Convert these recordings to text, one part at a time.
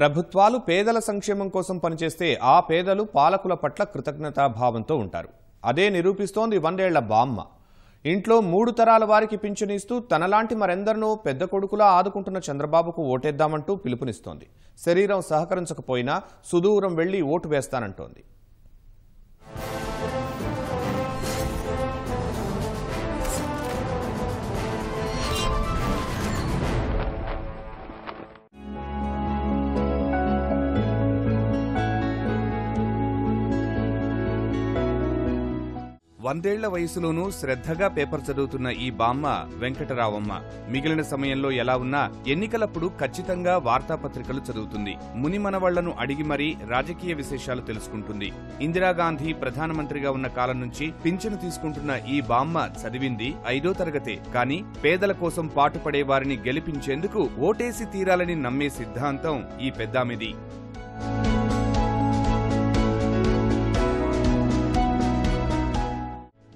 ప్రభుత్వాలు పేదల సంక్షేమం కోసం పనిచేస్తే ఆ పేదలు పాలకుల పట్ల కృతజ్ఞతాభావంతో ఉంటారు. అదే నిరూపిస్తోంది వందేళ్ళ బామ్మ. ఇంట్లో మూడు తరాల వారికి పింఛనిస్తూ తనలాంటి మరెందరినో పెద్ద కొడుకులా ఆదుకుంటున్న చంద్రబాబుకు ఓటేద్దామంటూ పిలుపునిస్తోంది. శరీరం సహకరించకపోయినా సుదూరం వెళ్ళి ఓటు వేస్తానంటోంది. వందేళ్ళ వయసులోనూ శ్రద్ధగా పేపర్ చదువుతున్న ఈ బామ్మ వెంకటరావమ్మ మిగిలిన సమయంలో ఎలా ఉన్నా ఎన్నికలప్పుడు ఖచ్చితంగా వార్తాపత్రికలు చదువుతుంది. ముని మనవళ్ళను అడిగి మరీ రాజకీయ విశేషాలు తెలుసుకుంటుంది. ఇందిరాగాంధీ ప్రధానమంత్రిగా ఉన్న కాలం నుంచి పింఛను తీసుకుంటున్న ఈ బామ్మ చదివింది ఐదో తరగతే. కానీ పేదల కోసం పాటుపడే వారిని గెలిపించేందుకు ఓటేసి తీరాలని నమ్మే సిద్ధాంతం ఈ పెద్దామిది.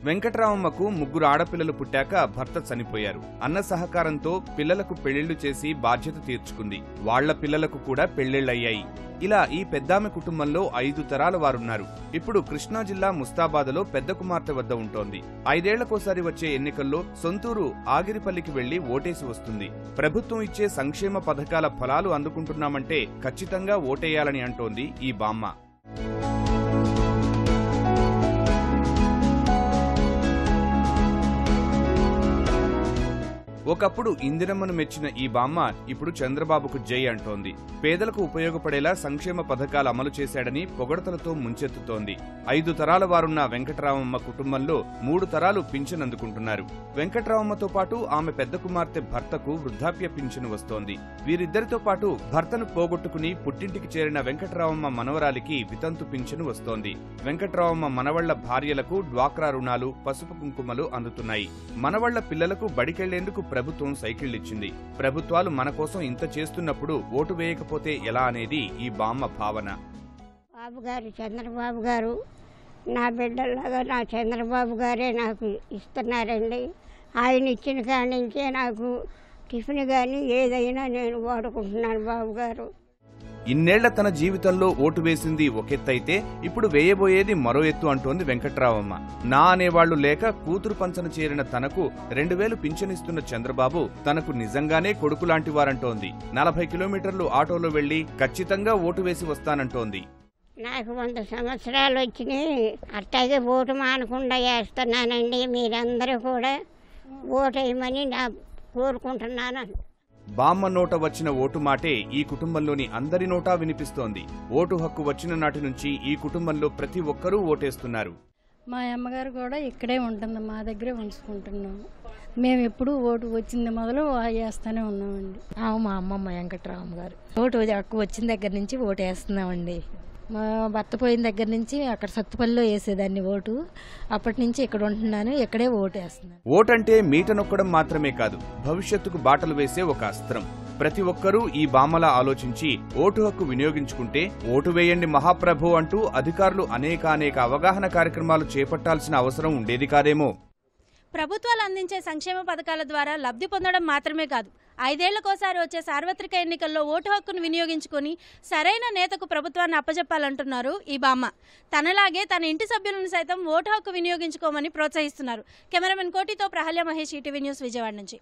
వెంకట్రామమ్మకు ముగ్గురు ఆడపిల్లలు పుట్టాక భర్త చనిపోయారు. అన్న సహకారంతో పిల్లలకు పెళ్ళిళ్ళు చేసి బాధ్యత తీర్చుకుంది. వాళ్ళ పిల్లలకు కూడా పెళ్ళిళ్ళయ్యాయి ఇలా ఈ పెద్దామె కుటుంబంలో ఐదు తరాల వారున్నారు. ఇప్పుడు కృష్ణా జిల్లా ముస్తాబాద్లో పెద్ద కుమార్తె వద్ద ఉంటోంది. ఐదేళ్ళకోసారి వచ్చే ఎన్నికల్లో సొంతూరు ఆగిరిపల్లికి వెళ్ళి ఓటేసి వస్తుంది. ప్రభుత్వం ఇచ్చే సంక్షేమ పథకాల ఫలాలు అందుకుంటున్నామంటే ఖచ్చితంగా ఓటేయాలని అంటోంది ఈ బామ్మ. ఒకప్పుడు ఇందిరమ్మను మెచ్చిన ఈ బామ్మ ఇప్పుడు చంద్రబాబుకు జై అంటోంది. పేదలకు ఉపయోగపడేలా సంక్షేమ పథకాలు అమలు చేశాడని పొగడతలతో ముంచెత్తుతోంది. ఐదు తరాల వారున్న వెంకటరామమ్మ కుటుంబంలో మూడు తరాలు పింఛన్ అందుకుంటున్నారు వెంకటరామమ్మతో పాటు ఆమె పెద్ద కుమార్తె భర్తకు వృద్ధాప్య పింఛను వస్తోంది. వీరిద్దరితో పాటు భర్తను పోగొట్టుకుని పుట్టింటికి చేరిన వెంకటరామమ్మ మనవరాలికి వితంతు పింఛను వస్తోంది. వెంకటరామమ్మ మనవళ్ళ భార్యలకు డ్వాక్రా రుణాలు పసుపు కుంకుమలు అందుతున్నాయి. మనవళ్ళ పిల్లలకు బడికెళ్ళేందుకు ప్రభుత్వం సైకిళ్ళిచ్చింది ప్రభుత్వాలు మన కోసం ఇంత చేస్తున్నప్పుడు ఓటు వేయకపోతే ఎలా అనేది ఈ బామ్మ భావన. బాబు గారు చంద్రబాబు గారు నా బిడ్డలాగా నా చంద్రబాబు గారే నాకు ఇస్తున్నారండి. ఆయన ఇచ్చిన కాడి నుంచే నాకు టిఫిన్ కానీ ఏదైనా నేను వాడుకుంటున్నాను బాబు గారు ఇన్నేళ్ళ తన జీవితంలో ఓటు వేసింది ఒకెత్తైతే ఇప్పుడు వేయబోయేది మరో ఎత్తు అంటోంది వెంకట్రావమ్మ. నా అనేవాళ్ళు లేక కూతురు పంచన చేరిన తనకు రెండు వేలు పింఛనిస్తున్న చంద్రబాబు తనకు నిజంగానే కొడుకులాంటి వారంటోంది నలభై కిలోమీటర్లు ఆటోలో వెళ్ళి ఖచ్చితంగా ఓటు వేసి వస్తానంటోంది. నాకు వంద సంవత్సరాలు వచ్చినాయి. అట్టాగే ఓటు మానకుండా వేస్తున్నానండి. మీరందరూ కూడా ఓటు వేయమని నా కోరుకుంటున్నాను. బామ్మ నోట వచ్చిన ఓటు మాటే ఈ కుటుంబంలోని అందరి నోటా వినిపిస్తోంది. ఓటు హక్కు వచ్చిన నాటి నుంచి ఈ కుటుంబంలో ప్రతి ఒక్కరూ ఓటేస్తున్నారు. మా అమ్మగారు కూడా ఇక్కడే ఉంటుంది మా దగ్గరే ఉంచుకుంటున్నాము. మేము ఎప్పుడు ఓటు వచ్చింది మొదలు వేస్తూనే ఉన్నామండి. ఆ, మా అమ్మమ్మ వెంకట్రామ గారు ఓటు హక్కు వచ్చిన దగ్గర నుంచి ఓటు వేస్తున్నామండి మా భర్త పోయిన దగ్గర నుంచి అక్కడ సత్తుపల్లిలో వేసేదాన్ని ఓటు. అప్పటి నుంచి ఇక్కడ ఉంటున్నాను ఇక్కడే ఓటు వేస్తున్నాను ఓటంటే మీట నొక్కడం మాత్రమే కాదు భవిష్యత్తుకు బాటలు వేసే ఒక అస్త్రం. ప్రతి ఒక్కరూ ఈ బామ్మలా ఆలోచించి ఓటు హక్కు వినియోగించుకుంటే ఓటు వేయండి మహాప్రభు అంటూ అధికారులు అనేక అనేక అవగాహన కార్యక్రమాలు చేపట్టాల్సిన అవసరం ఉండేది కాదేమో. ప్రభుత్వాలు అందించే సంక్షేమ పథకాల ద్వారా లబ్ధి పొందడం మాత్రమే కాదు ఐదేళ్ళకోసారి వచ్చే సార్వత్రిక ఎన్నికల్లో ఓటు హక్కును వినియోగించుకొని సరైన నేతకు ప్రభుత్వాన్ని అప్పజెప్పాలంటున్నారు ఈ బామ్మ. తనలాగే తన ఇంటి సభ్యులను సైతం ఓటు హక్కు వినియోగించుకోమని ప్రోత్సహిస్తున్నారు. కెమెరామెన్ కోటితో ప్రహల్య మహేష్ ఈటీవీ న్యూస్ విజయవాడ నుంచి.